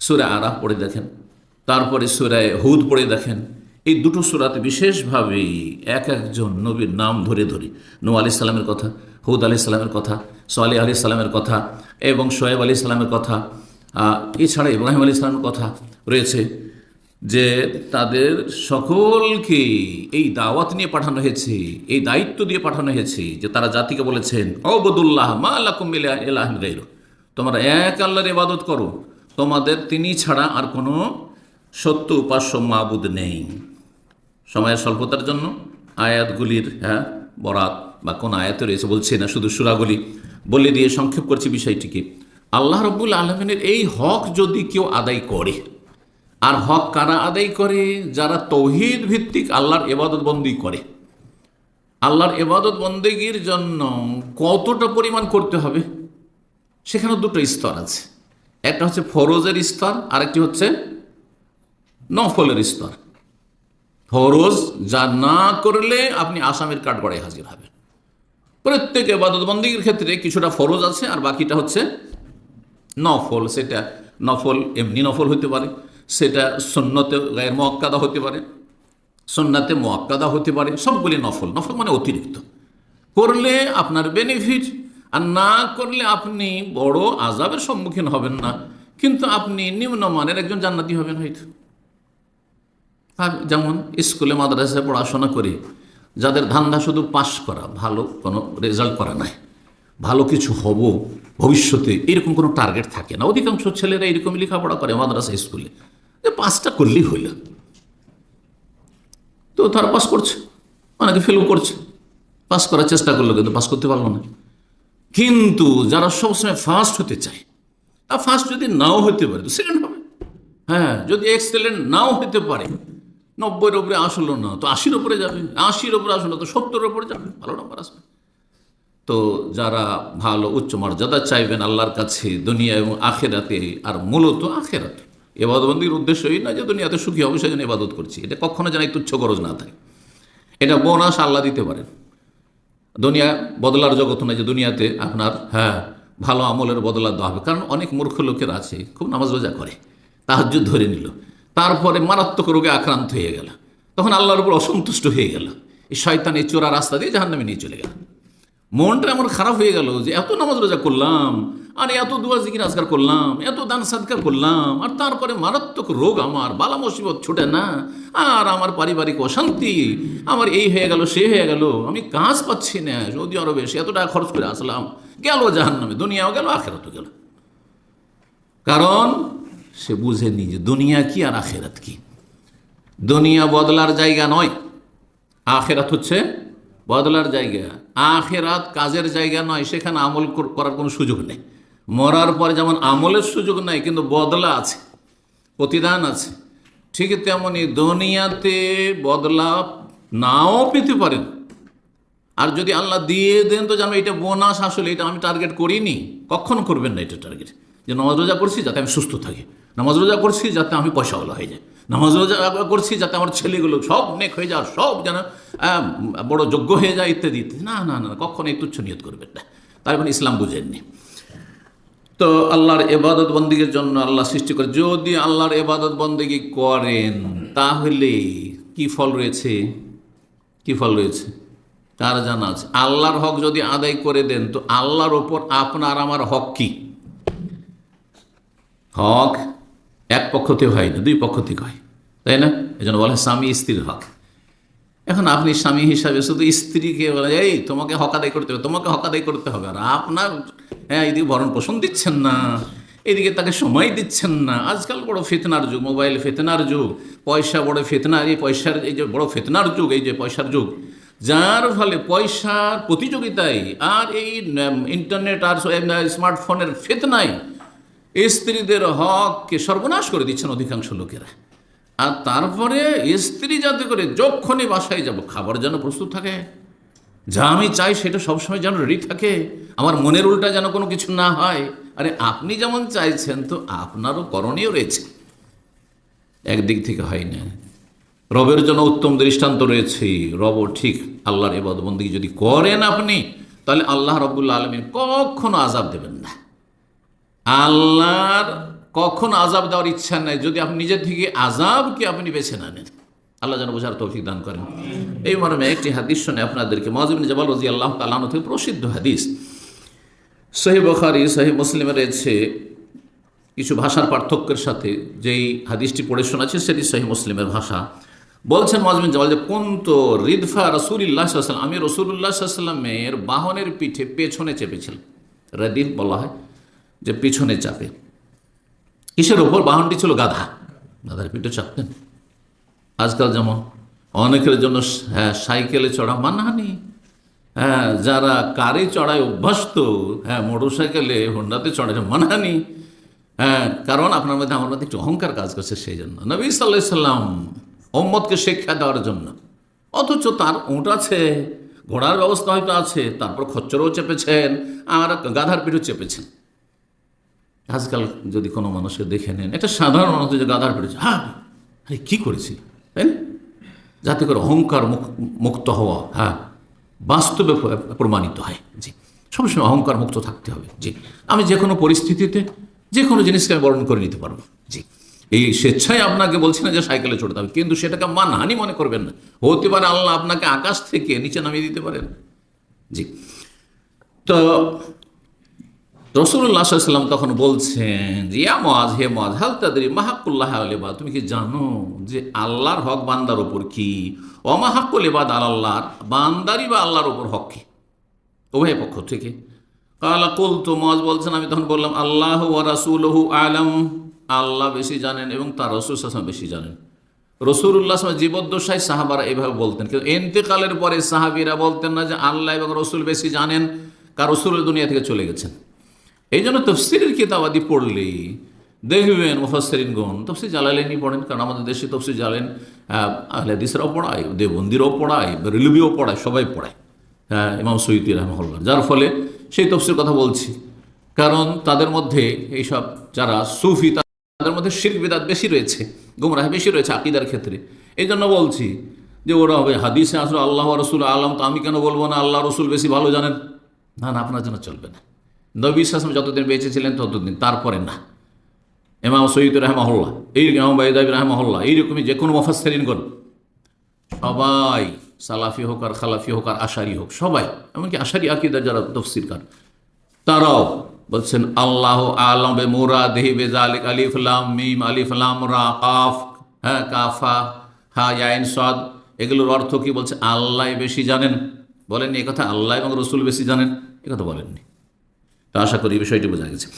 সুরা আরাফ পড়ে দেখেন। তারপরে সুরায় হুদ পড়ে দেখেন। এই দুটো সুরাতে বিশেষভাবে এক একজন নবীর নাম ধরে ধরে। নু আলি সাল্লামের কথা, হুদ আলি সাল্লামের কথা সোয়ালি আলি সাল্লামের কথা এবং সোয়েব আলি সাল্লামের কথা। এছাড়া ইব্রাহিম আলী ইসলামের কথা রয়েছে যে তাদের সকলকে এই দাওয়াত নিয়ে পাঠানো হয়েছে, এই দায়িত্ব দিয়ে পাঠানো হয়েছে যে তারা জাতিকে বলেছেন অবদুল্লাহ মা আল্লাহ গাইর তোমরা এক আল্লাহর ইবাদত করো তোমাদের তিনি ছাড়া আর কোনো সত্য উপাস্য মাবুদ নেই। সময়ের স্বল্পতার জন্য আয়াতগুলির হ্যাঁ বরাত বা কোন আয়াতে রয়েছে, বলছি না, শুধু সুরাগুলি। বলে দিয়ে সংক্ষেপ করছি বিষয়টিকে। আল্লাহ রব্বুল আলমিনের এই হক যদি কেউ আদায় করে, আর হক কারা আদায় করে? যারা তৌহিদ ভিত্তিক আল্লাহর এবাদত বন্দি করে। আল্লাহর এবাদত বন্দেগীর জন্য কতটা পরিমাণ করতে হবে? সেখানে দুটো স্তর আছে। একটা হচ্ছে ফরোজের স্তর আরেকটি হচ্ছে নফলের স্তর ফরোজ যা না করলে আপনি আসামের কাঠগড়ায় হাজির হবেন। প্রত্যেক এবাদত বন্দীর ক্ষেত্রে কিছুটা ফরজ আছে, আর বাকিটা হচ্ছে নফল। সেটা নফল, এমনি নফল হতে পারে, সেটা সন্ন্যতে গায়ের মোয়াক্কাদা হতে পারে সন্ন্যাতে মোয়াক্কাদা হতে পারে, সবগুলি নফল। নফল মানে অতিরিক্ত। করলে আপনার বেনিফিট আর না করলে আপনি বড় আজাবের সম্মুখীন হবেন না। কিন্তু আপনি নিম্নমানের একজন জান্নাতি হবেন হয়তো যেমন স্কুলে, মাদ্রাসায় পড়াশোনা করে যাদের ধান্দা শুধু পাশ করা, ভালো কোনো রেজাল্ট করা নাই, ভালো কিছু হব ভবিষ্যতে, এরকম কোনো টার্গেট থাকে না। অধিকাংশ ছেলেরা এরকম লেখাপড়া করে মাদ্রাসা, স্কুলে। যে পাসটা করলেই হইল। তো তারা পাস করছে, অনেকে ফেলও করছে। পাস করার চেষ্টা করল, কিন্তু পাস করতে পারল না। কিন্তু যারা সবসময় ফার্স্ট হতে চায় আর ফার্স্ট যদি নাও হতে পারে, তো সেকেন্ড হবে। হ্যাঁ যদি এক্সেলেন্ট নাও হতে পারে, নব্বইয়ের ওপরে আসলো না, তো আশির ওপরে যাবে। আশির উপরে আসলো তো সত্তরের ওপরে যাবে, ভালো নম্বর আসবে। তো যারা ভালো, উচ্চ মর্যাদা চাইবেন আল্লাহর কাছে, দুনিয়া এবং আখেরাতে, আর মূলত আখেরাত। এবাদবন্দির উদ্দেশ্যই না যে দুনিয়াতে সুখী হবে, সেজন্য এবাদত করছি। এটা কখনো যেন তুচ্ছ গরজ না থাকে। এটা বোনাস আল্লাহ দিতে পারেন। দুনিয়া বদলার জগৎ নয় যে দুনিয়াতে আপনার হ্যাঁ ভালো আমলের বদলা দেওয়া হবে। কারণ অনেক মূর্খ লোকের আছে, খুব নামাজ রোজা করে, তাহাজ্জুদ ধরে নিল। তারপরে মারাত্মক রোগে আক্রান্ত হয়ে গেল। তখন আল্লাহর উপর অসন্তুষ্ট হয়ে গেল। এই শয়তান এই চোরা রাস্তা দিয়ে জাহান্নামে নিয়ে চলে গেল। মনটা এমন খারাপ হয়ে গেল যে, এত নামাজ রোজা করলাম আর, এত দুয়া জিকির আজকার করলাম, এত দান সাদকার করলাম, আর তারপরে মারাত্মক রোগ আমার, বালা মুসিবত ছুটে না, আর আমার পারিবারিক অশান্তি, আমার এই হয়ে গেল, সে হয়ে গেল, আমি কাজ পাচ্ছি না, সৌদি আরবে সে এত টাকা খরচ করে আসলাম, গেল জাহান নামে দুনিয়াও গেল, আখেরাতও গেল। কারণ সে বুঝেনি যে দুনিয়া কি আর আখেরাত কি। দুনিয়া বদলার জায়গা নয়, আখেরাত হচ্ছে বদলার জায়গা। আখেরাত কাজের জায়গা নয়, সেখানে আমল করার কোনো সুযোগ নেই। মরার পরে যেমন আমলের সুযোগ নাই, কিন্তু বদলা আছে, প্রতিদান আছে, ঠিক তেমনই দুনিয়াতে বদলা নাও পেতে পারেন। আর যদি আল্লাহ দিয়ে দেন, তো জানো এটা বোনাস আসলে, এটা আমি টার্গেট করিনি। কখনো করবেন না এটা টার্গেট যে নামাজ রোজা করছি যাতে আমি সুস্থ থাকি। নামাজ রোজা করছি যাতে আমি পয়সাওয়ালা হয়ে যাই। নামাজ রোজা করছি যাতে আমার ছেলেগুলো সব নেক হয়ে যায় সব যেন বড় যোগ্য হয়ে যায়, ইত্যাদি ইত্যাদি। না না না কখনো এই তুচ্ছ নিয়ত করবেন না। তার মানে ইসলাম বুঝেননি। তো আল্লাহর এবাদত বন্দীগীর জন্য আল্লাহ সৃষ্টি করে। যদি আল্লাহর এবাদত বন্দীগী করেন, তাহলে কি ফল রয়েছে? কি ফল রয়েছে? তার জানা আছে। আল্লাহর হক যদি আদায় করে দেন, তো আল্লাহর ওপর আপনার আমার হক কি? হক এক পক্ষ থেকে হয় না দুই পক্ষ থেকে হয়। তাই না? এই জন্য বলে স্বামী স্ত্রীর হক। এখন আপনি স্বামী হিসাবে শুধু স্ত্রীকে বলে, এই, তোমাকে হক আদায় করতে হবে, তোমাকে হক আদায় করতে হবে। আর আপনার হ্যাঁ এদিকে ভরণ পোষণ দিচ্ছেন না, এদিকে তাকে সময় দিচ্ছেন না। আজকাল বড় ফেতনার যুগ, মোবাইল ফেতনার যুগ, পয়সা বড় ফেতনা এই পয়সার, এই যে বড় ফেতনার যুগ, এই যে পয়সার যুগ, যার ফলে পয়সার প্রতিযোগিতায় আর এই ইন্টারনেট আর স্মার্টফোনের ফেতনায় স্ত্রীদের হককে সর্বনাশ করে দিচ্ছেন অধিকাংশ লোকেরা। আর তারপরে স্ত্রী যাতে করে যখনই বাসায় যাব, খাবার যেন প্রস্তুত থাকে। যা আমি চাই সেটা সবসময় যেন রেডি থাকে। আমার মনের উল্টা যেন কোনো কিছু না হয়। আরে আপনি যেমন চাইছেন তো আপনারও করণীয় রয়েছে। একদিক থেকে হয় না। রবের জন্য উত্তম দৃষ্টান্ত রয়েছে। রব ঠিক আল্লাহর এবাদবন্দি যদি করেন আপনি, তাহলে আল্লাহ রবুল্লা আলমিন কখনো আজাব দেবেন না। আল্লাহর কখন আজাব দেওয়ার ইচ্ছা নেই। যদি আপনি নিজের থেকে আজাবকে আপনি বেছে না নেন। আল্লাহ যেন বোঝার তৌফিক দান করেন। এই মর্মে একটি হাদিস শুনে আপনাদেরকে মজিবিন জবাল রাজি আল্লাহ তালানো থেকে প্রসিদ্ধ হাদিস। সহি বখারি সহি মুসলিমে রয়েছে কিছু ভাষার পার্থক্যের সাথে যেই হাদিসটি পড়ে শোনাচ্ছে সেটি সহি মুসলিমের ভাষা। বলছেন মজমিন জওয়াল যে কোন তো রিদফা রসুল্লাহ সাল্লাম আমি রসুল্লাহ সাল্লামের বাহনের পিঠে পেছনে চেপেছিলাম। রেদিফ বলা হয় যে, পিছনে চাপে। কিসের ওপর বাহনটি ছিল গাধা। গাধার পিঠে চাপতেন। আজকাল যেমন অনেকের জন্য হ্যাঁ সাইকেলে চড়া মানহানি। হ্যাঁ যারা কারে চড়ায় অভ্যস্ত হ্যাঁ মোটর সাইকেলে হোন্ডাতে চড়ায় মানহানি। হ্যাঁ কারণ আপনার মধ্যে, আমার মধ্যে একটু অহংকার কাজ করছে সেই জন্য। নবী সাল্লাহ সাল্লাম মোহাম্মদকে শিক্ষা দেওয়ার জন্য, অথচ তার উঁট আছে, ঘোড়ার ব্যবস্থা হয়তো আছে, তারপর খচ্চরও চেপেছেন, আর গাধার পিঠও চেপেছেন। আজকাল যদি কোনো মানুষকে দেখে নেন, এটা সাধারণ মানুষ যে গাধার পেটেছে হ্যাঁ আরে কী করেছি? তাই না? যাতে করে অহংকার মুক- মুক্ত হওয়া হ্যাঁ বাস্তবে প্রমাণিত হয়। জি, সবসময় অহংকার মুক্ত থাকতে হবে। জি, আমি যে কোনো পরিস্থিতিতে যে কোনো জিনিসকে আমি বরণ করে নিতে পারব। জি, এই স্বেচ্ছায় আপনাকে বলছি না যে সাইকেলে চড়তে হবে, কিন্তু সেটাকে মানহানি মনে করবেন না। হতে পারে আল্লাহ আপনাকে আকাশ থেকে নিচে নামিয়ে দিতে পারেন। জি, তো রসুল্লাহ সাল্লাম তখন বলছেন ইয়া মজ হে মজ হাল মাহাকুল্লাহ আলেবা তুমি কি জানো যে আল্লাহর হক বান্দার ওপর কি? অমাহাকুল এবাদ আল্লাহর? বান্দারই বা আল্লাহর ওপর হক কি? উভয় পক্ষ থেকে। কালা কুল তো মজ বলছেন, আমি তখন বললাম, আল্লাহ ও রাসুলহু আলম। আল্লাহ বেশি জানেন এবং তার রসুল সাসম বেশি জানেন। রসুল্লাহ জীবদ্দশায় সাহাবারা এভাবে বলতেন, কিন্তু এন্তেকালের পরে সাহাবিরা বলতেন না যে, আল্লাহ এবং রসুল বেশি জানেন। কার রসুল দুনিয়া থেকে চলে গেছেন। এই জন্য তফসিরের কিতাবাদি পড়লেই দেখবেন মুফাসরিনগণ তফসির জালালেনি পড়েন, কারণ আমাদের দেশে তফসির জালেন আহলাদিসরাও পড়ায় দেবন্দিরও পড়ায় রিলবিও পড়ায়, সবাই পড়ায়। হ্যাঁ ইমাম সৈয়দি রহমল্লা যার ফলে সেই তফসির কথা বলছি। কারণ তাদের মধ্যে এইসব যারা সুফি, তাদের মধ্যে শির বেশি রয়েছে, গুমরাহ বেশি রয়েছে আকিদার ক্ষেত্রে। এই জন্য বলছি যে ওরা হবে হাদিসে আসলে আল্লাহ রসুল আলম, তো আমি কেন বলব না আল্লাহ রসুল বেশি ভালো জানেন? না না, আপনার জন্য চলবে না। নবী ইসলাম যতদিন বেঁচে ছিলেন ততদিন তারপরে না। এমাম সৈয়দ রহমহল্লা এই ইমাম বাইদাবি রহমহল্লা এইরকমই যে কোনো মফাসেরিনগণ সবাই সালাফি হোক আর খালাফি হোক আর আশারি হোক, সবাই, এমনকি আশারি আকিদার যারা তফসিরকার, তারাও বলছেন, আল্লাহ আলম বে মুরা দেহি বে জালিক আলিফলাম মিম আলিফলাম রা কাফ। হ্যাঁ কাফা, হা, ইয়াইন, সদ, এগুলোর অর্থ কি বলছে? আল্লাহ বেশি জানেন। বলেননি কথা? আল্লাহ এবং রসুল বেশি জানেন? কথা বলেননি। তো আশা করি বিষয়টি বোঝা গেছে।